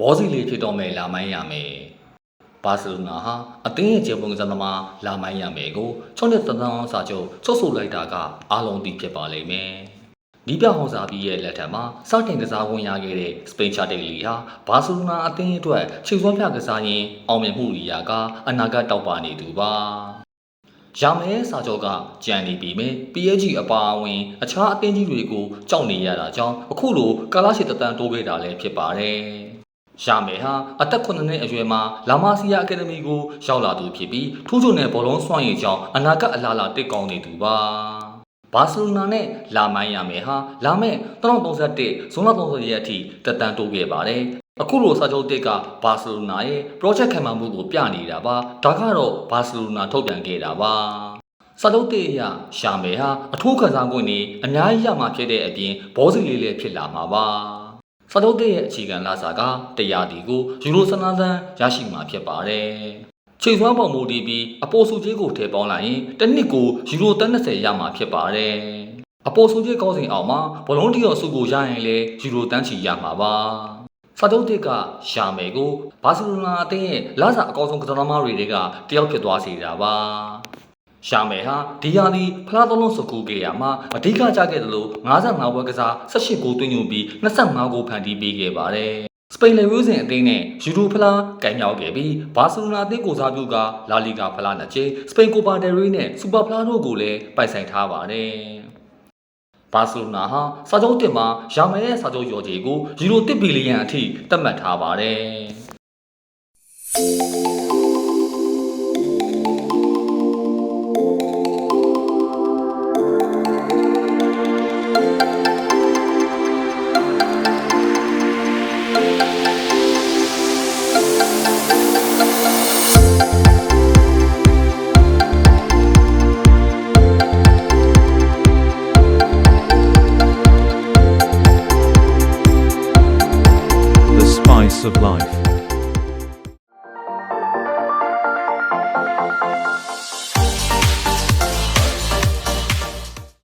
ဘောစီလေးဖြစ်တော့မယ်လာမိုင်းရမယ်ဘာစီလိုနာဟာအသင်းရဲ့ခြေပုံစံသမားလာမိုင်းရမယ်ကိုချောင်းတဲ့တသန်းစာချုပ်ချုပ်ဆိုလိုက်တာကအားလုံးသိဖြစ်ပါလိမ့်မယ်ဒီပြဟောစာပြီးရဲ့လက်ထက်မှာစတင်ကစားဝင်ရခဲ့တဲ့စပိန်ချာတေလီဟာဘာစီလိုနာအသင်းအတွက်ခြေစွမ်းပြကစားရင်းအောင်မြင်မှုရီယာကအနာဂတ်တောက်ပါနေသူပါရမယ်စာချုပ်ကကြံနေပြီမယ် PSG အပါအဝင် အခြားအသင်းကြီးတွေကိုကြောက်နေရတာကြောင့်အခုလိုကာလာရှိတတန်တိုးခဲ့တာလည်းဖြစ်ပါတယ်။ ရမယ်ဟာအသက်9နှစ်အရွယ်မှာလာမာစီယာအကယ်ဒမီကိုရောက်လာသူဖြစ်ပြီးထူးချွန်တဲ့ဘောလုံးစွမ်းရည်ကြောင့်အနာဂတ်အလားအလာတစ်ကောင်းနေသူပါ။ဘာစီလိုနာနဲ့လာမိုင်းရမယ်ဟာလာမဲ့2031ဇွန်လ30ရက်အထိတက်တန်းတိုးခဲ့ပါတယ်။အခုလိုစာချုပ်တစ်ကဘာစီလိုနာရဲ့ project ခံမှမှုကိုပြနေတာပါ။ဒါကတော့ဘာစီလိုနာထုတ်ပြန်ခဲ့တာပါ။စာချုပ်တစ်အရရှာမယ်ဟာအထူးခံစား권နေအများကြီးရမှာဖြစ်တဲ့အပြင်ဘောစီလေးလည်းဖြစ်လာမှာပါ။ စာချုပ်တစ်ရဲ့အခြေခံလာစာကတရားဒီကိုယူရိုစနာသန်းရရှိမှာဖြစ်ပါတယ်။ချိန်စွမ်းပေါ်မူတည်ပြီးအပေါ်စုကြီးကိုထည့်ပေါင်းလိုက်ရင်တစ်နှစ်ကိုယူရို30ရမှာဖြစ်ပါတယ်။အပေါ်စုကြီးကောင်းစဉ်အောင်မှာဘလုံးတီရောစုကိုရရင်လည်းယူရိုတန်းချီရမှာပါ။စာတုတ်တစ်ကရှာမယ်ကိုဘာစီလိုနာအသင်းရဲ့လာစာအကောင်းဆုံးကစားသမားတွေကတယောက်ဖြစ်သွားစေတာပါ။ ရှာမယ်ဟာဒီယာဒီဖလားသုံးလုံးစကူခဲ့ရမှာအဓိကကျခဲ့တယ်လို့55ပွဲကစား18ဂိုးသွင်းယူပြီး25ဂိုးဖန်တီးပေးခဲ့ပါတယ်။စပိန်လေဝိုးစဉ်အသင်းနဲ့ယူရိုဖလားကင်မြောက်ခဲ့ပြီးဘာစီလိုနာအသင်းကိုစားပြုကလာလီဂါဖလားနှစ်ကြိမ်စပိန်ကိုပါဒယ်ရီနဲ့စူပါဖလားတို့ကိုလည်းပိုင်ဆိုင်ထားပါတယ်။ဘာစီလိုနာဟာစာချုပ်တင်မှာရာမယ်ရဲ့စာချုပ်ရော်ကြီးကိုယူရို1ဘီလီယံအထိသတ်မှတ်ထားပါတယ်။ of life.